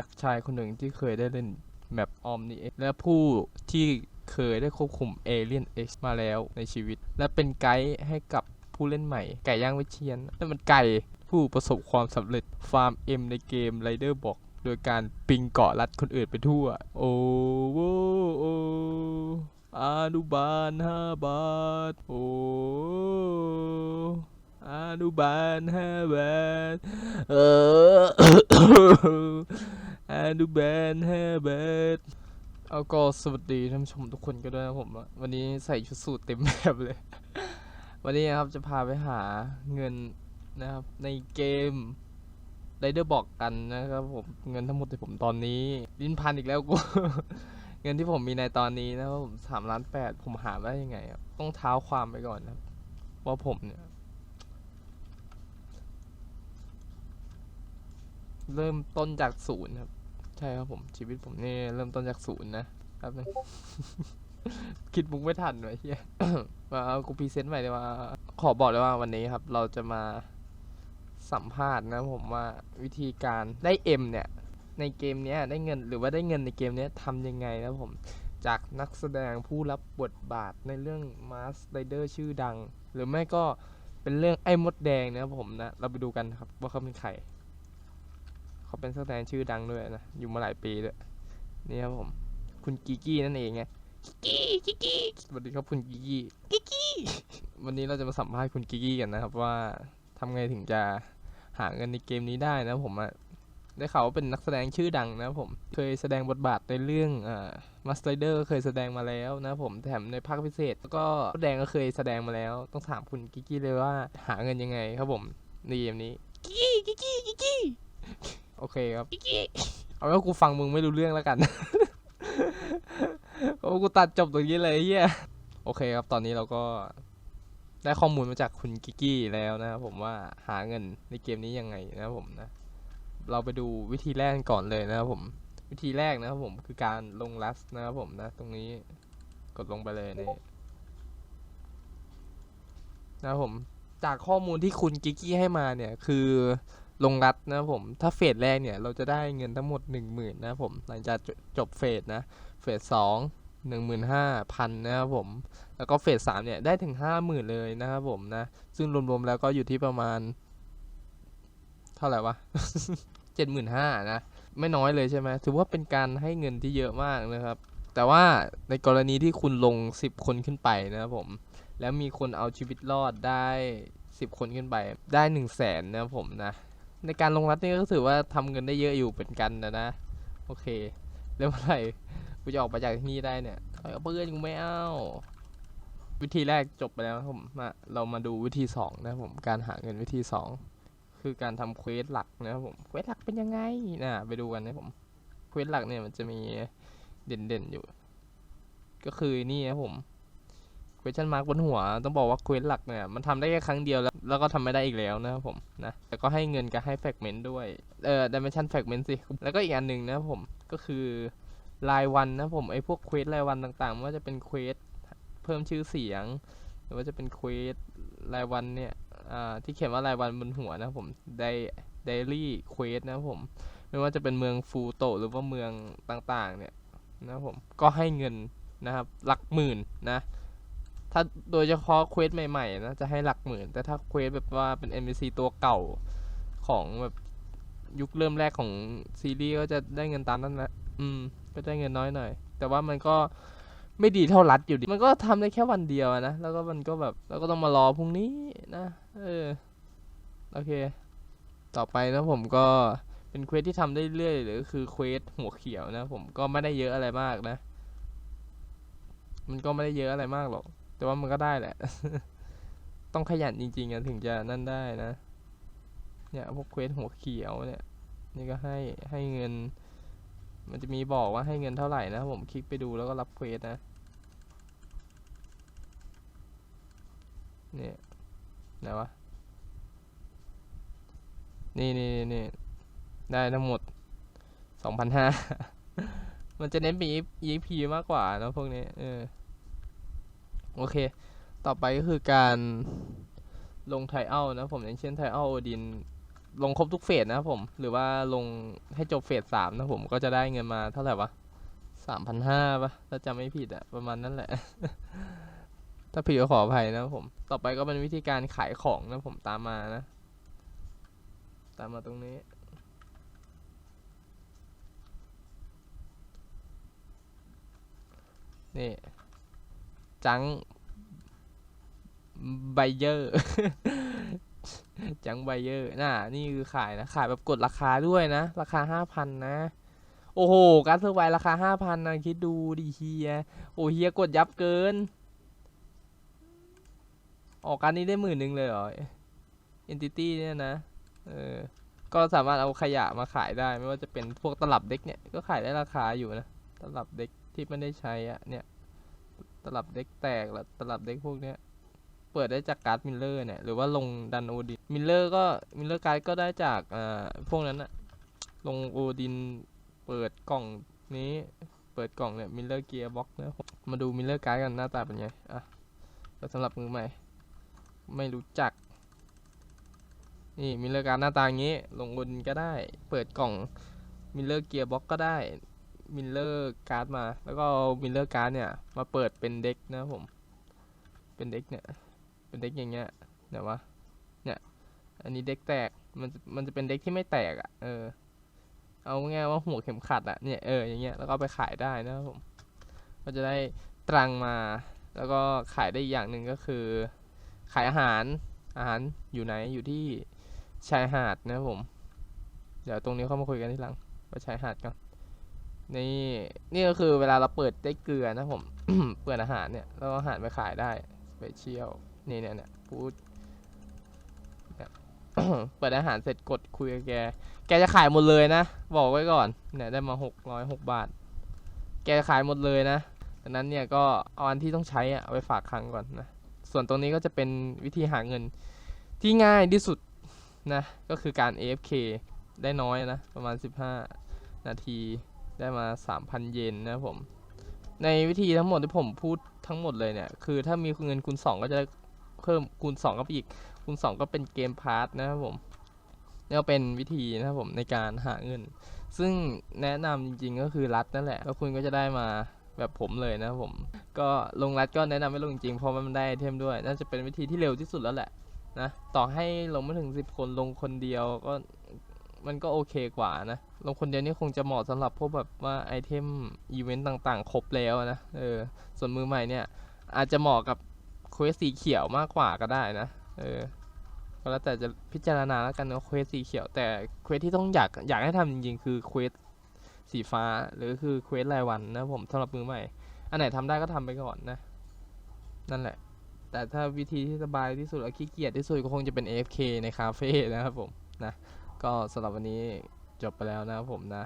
จากชายคนหนึ่งที่เคยได้เล่นแมปออมนี่และผู้ที่เคยได้ควบคุม Alien X มาแล้วในชีวิต และเป็นไกด์ให้กับผู้เล่นใหม่ ไก่ย่างวิเชียนนั่นมันไก่ผู้ประสบความสำเร็จฟาร์มเอ็มในเกมไรเดอร์บอกโดยการปิงเกาะรัดคนอื่นไปทั่ว โอ้โวโออนุบาลห้าบาท โอ้อนุบาลห้าบาท เออ อนุบาลห้าบาทเอาก็สวัสดีท่านผู้ชมทุกคนก็ด้วยนะผมอะวันนี้ใส่ชุดสูทเต็มแบบเลย วันนี้นะครับจะพาไปหาเงินนะครับในเกมไรเดอร์บอกกันนะครับผมเงินทั้งหมดที่ผมตอนนี้ลิ้นพันอีกแล้วกู เงินที่ผมมีในตอนนี้นะครับผมสามล้านแปดผมหาได้ยังไงครับต้องเท้าความไปก่อนนะครับว่าผมเนี่ย เริ่มต้นจากศูนย์ครับ ใช่ครับผมชีวิตผมนี่เริ่มต้นจากศูนย์นะครับนึงคิดมุกไม่ทันไว้เฮียมาเอากูพรีเซนต์ใหม่เลยว่า ขอบอกเลยว่าวันนี้ครับ เราจะมาสัมภาษณ์นะผมว่าวิธีการได้เอ็มเนี่ย ในเกมเนี้ยได้เงินหรือว่าได้เงินในเกมเนี้ยทำยังไงนะผมจากนักแสดงผู้รับบทบาทในเรื่อง Mask Rider ชื่อดัง หรือไม่ก็เป็นเรื่องไอ้มดแดงนะครับผมนะ เราไปดูกันครับว่าเขาเป็นใคร เขาเป็นนักแสดงชื่อดังด้วยนะ อยู่มาหลายปีด้วยนี่ครับผม คุณกิกกี้นั่นเองไงกิกกี้กิกกี้สวัสดีครับคุณกิกกี้กิกกี้วันนี้เราจะมาสัมภาษณ์คุณกิกกี้กันนะครับ ว่าทำไงถึงจะหาเงินในเกมนี้ได้นะผมอะได้ข่าวว่าเป็นนักแสดงชื่อดังนะผม เคยแสดงบทบาทในเรื่องอ่ามาสเตอร์ก็เคยแสดงมาแล้วนะผมแถมในภาคพิเศษ แล้วก็แสดงก็เคยแสดงมาแล้ว ต้องถามคุณกิกกี้เลยว่าหาเงินยังไงครับผมในเกมนี้กิกกี้กิกี้กิกกี้ โอเคครับเอาไว้ว่ากูฟังมึงไม่รู้เรื่องแล้วกันโอ้กูตัดจบตรงนี้เลยไอ้เฮียโอเคครับตอนนี้เราก็ได้ข้อมูลมาจากคุณกิกกี้แล้วนะครับผมว่าหาเงินในเกมนี้ยังไงนะครับผมนะ เราไปดูวิธีแรกก่อนเลยนะครับผมวิธีแรกนะครับผมคือการลงลัสนะครับผมนะ ตรงนี้กดลงไปเลยนี่นะครับผมจากข้อมูลที่คุณกิกกี้ให้มาเนี่ยคือ ลงรัดนะผมถ้าเฟสแรกเนี่ยเราจะได้เงินทั้งหมด 1 0,000นะผมหลังจากจจบเฟสนะเฟสสองหนึ่งหมื่นห้าพันนะครับผม แล้วก็เฟสสามเนี่ยได้ถึงห้าหมื่นเลยนะครับผมนะ ซึ่งรวมๆแล้วก็อยู่ที่ประมาณ เท่าไหร่วะเจ็ดหมื่นห้านะ ไม่น้อยเลยใช่ไหมถือว่าเป็นการให้เงินที่เยอะมากนะครับ แต่ว่าในกรณีที่คุณลง10คนขึ้นไปนะครับผม แล้วมีคนเอาชีวิตรอดได้10คนขึ้นไป ได้1 0 0 0 0แสนนะครับผมนะ ในการลงรัดนี่ก็ถือว่าทำเงินได้เยอะอยู่เหมือนกันนะนะ โอเค แล้วเมื่อไหร่กูจะออกไปจากที่นี่ได้เนี่ยเอาเพื่อนกูไม่เอาวิธีแรกจบไปแล้วผมมาเรามาดูวิธีสองนะผมการหาเงินวิธีสองคือการทำเควสหลักนะครับผมเควสหลักเป็นยังไงนะไปดูกันนะผมเควสหลักเนี่ยมันจะมีเด่นๆอยู่ ก็คือนี่นะผม question mark บนหัว ต้องบอกว่าเควสหลักเนี่ย มันทำได้แค่ครั้งเดียวแล้ว แล้วก็ทำไม่ได้อีกแล้วนะครับผมนะแต่ก็ให้เงินกับให้ fragment ด้วย เอ่อ dimension fragment สิ แล้วก็อีกอันหนึ่งนะครับผมก็คือรายวันนะผมไอ้พวกเควสรายวันต่างๆไม่ว่าจะเป็นเควสเพิ่มชื่อเสียง หรือว่าจะเป็นเควสรายวันเนี่ยอ่าที่เขียนว่ารายวันบนหัวนะผม day daily quest นะผมไม่ว่าจะเป็นเมืองฟูโตหรือว่าเมืองต่างๆเนี่ยนะผมก็ให้เงินนะครับหลักหมื่นนะ ถ้าโดยเฉพาะเควสใหม่ๆนะจะให้หลักหมื่น แต่ถ้าเควสแบบว่าเป็น NPC ตัวเก่าของแบบยุคเริ่มแรกของซีรีส์ก็จะได้เงินตามนั้นแหละอืม ก็ได้เงินน้อยหน่อย แต่ว่ามันก็ไม่ดีเท่ารัดอยู่ดี มันก็ทำได้แค่วันเดียวนะ แล้วก็มันก็แบบแล้วก็ต้องมารอพรุ่งนี้นะ เออ โอเค ต่อไปนะผมก็เป็นเควสที่ทำได้เรื่อยหรือคือเควสหัวเขียวนะ ผมก็ไม่ได้เยอะอะไรมากนะ มันก็ไม่ได้เยอะอะไรมากหรอก แต่ว่ามันก็ได้แหละ ต้องขยันจริงๆอะถึงจะนั่นได้นะ เนี่ยพวกเควสหัวเขียวเนี่ย นี่ก็ให้ให้เงิน มันจะมีบอกว่าให้เงินเท่าไหร่นะผมคลิกไปดูแล้วก็รับเควสนะ เนี่ยไหนวะ นี่นี่นี่นได้ทั้งหมดสองพันห้า มันจะเน้นเป็น EP มากกว่านะพวกนี้ เออ โอเค ต่อไปก็คือการลงไทเอานะผมอย่างเช่นไทเอาโอดินลงครบทุกเฟสนะผม หรือว่าลงให้จบเฟสสามนะผมก็จะได้เงินมาเท่าไหร่วะสามพันห้าปะถ้าจำไม่ผิดอะประมาณนั้นแหละ ถ้าผิดก็ขออภัยนะผม ต่อไปก็เป็นวิธีการขายของนะผมตามมานะ ตามมาตรงนี้นี่ จังไบเยอร์จังไบเยอร์น่ะนี่คือขายนะ ขายแบบกดราคาด้วยนะ ราคาห้าพันนะ โอ้โห การดเซอร์ไวราคาห้าพันนะ คิดดูดิเฮีย โอ้เฮียกดยับเกิน ออกการนี้ได้หมื่นหนึ่งเลยเหรอ Entity เนี่ยนะ เออ ก็สามารถเอาขยะมาขายได้ ไม่ว่าจะเป็นพวกตลับเด็กเนี่ย ก็ขายได้ราคาอยู่นะ ตลับเด็กที่ไม่ได้ใช้อะเนี่ย ตลับเด็กแตกแล้วตลับเด็กพวกเนี้ยเปิดได้จากการ์ดมิลเลอร์เนี่ยหรือว่าลงดันโอดินมิลเลอร์ก็มิลเลอร์การ์ดก็ได้จากอ่าพวกนั้นอะลงโอดินเปิดกล่องนี้เปิดกล่องเนี่ยมิลเลอร์เกียร์บ็อกนะมมาดูมิลเลอร์การ์ดกันหน้าตาเป็นไงอะสำหรับมือใหม่ ไม่รู้จัก นี่มิลเลอร์การ์ดหน้าตาอย่างนี้ ลงโอดินก็ได้ เปิดกล่องมิลเลอร์เกียร์บ็อกก็ได้ มิลเลอร์การ์ดมา แล้วก็มิลเลอร์การ์ดเนี่ย มาเปิดเป็นเด็กนะผม เป็นเด็กเนี่ย เป็นเด็กอย่างเงี้ยเดี๋ยววะเนี่ย อันนี้เด็กแตก มันจะมันจะเป็นเด็กที่ไม่แตกอะ เออ เอาง่ายว่าหัวเข็มขัดอะ เนี่ย เออ อย่างเงี้ย แล้วก็ไปขายได้นะผม ก็จะได้ตรังมา แล้วก็ขายได้อีกอย่างหนึ่งก็คือ ขายอาหาร อาหารอยู่ไหน อยู่ที่ชายหาดนะผม เดี๋ยวตรงนี้เข้ามาคุยกันทีหลังว่าชายหาดก่อน นี่นี่ก็คือเวลาเราเปิดได้เกลือนะผม เปิดอาหารเนี่ยแล้วเอาอาหารไปขายได้สเปเชียลนี่เนี่ยเนี่ยพูดเนี่ยเปิดอาหารเสร็จกดคุยกับแก แกจะขายหมดเลยนะ บอกไว้ก่อน เนี่ยได้มาหกร้อยหกบาท แกจะขายหมดเลยนะดังนั้นเนี่ยก็เอาอันที่ต้องใช้อะเอาไปฝากคลังก่อนนะ ส่วนตรงนี้ก็จะเป็นวิธีหาเงินที่ง่ายที่สุดนะ ก็คือการ AFK ได้น้อยนะ ประมาณ 15 นาที ได้มา 3,000 เยนนะครับผม ในวิธีทั้งหมดที่ผมพูดทั้งหมดเลยเนี่ย คือถ้ามีเงินคูณ 2 ก็จะเพิ่มคูณ 2 ก็ไปอีก คูณ 2 ก็เป็นเกมพาร์ทนะครับผมนี่ก็เป็นวิธีนะครับผมในการหาเงิน ซึ่งแนะนำจริงๆก็คือรัดนั่นแหละ แล้วคุณก็จะได้มาแบบผมเลยนะครับผม ก็ลงรัดก็แนะนำให้ลงจริงๆเพราะมันได้ไอเทมด้วย น่าจะเป็นวิธีที่เร็วที่สุดแล้วแหละนะ ต่อให้ลงไม่ถึง 10 คนลงคนเดียวก็ มันก็โอเคกว่านะลงคนเดียวนี่คงจะเหมาะสำหรับพวกแบบว่าไอเทมอีเวนต์ต่างๆ ครบแล้วนะเออส่วนมือใหม่เนี่ย อาจจะเหมาะกับเควสสีเขียวมากกว่าก็ได้นะเออก็แล้วแต่จะพิจารณาแล้วกันว่าเควสสีเขียว แต่เควสที่ต้องอยากอยากให้ทำจริงๆ คือเควสสีฟ้าหรือคือเควสรายวันนะผมสำหรับมือใหม่ อันไหนทำได้ก็ทำไปก่อนนะ นั่นแหละ แต่ถ้าวิธีที่สบายที่สุดและขี้เกียจที่สุดก็คงจะเป็น AFK ในคาเฟ่นะครับผมนะ ก็สำหรับวันนี้จบไปแล้วนะครับผมนะ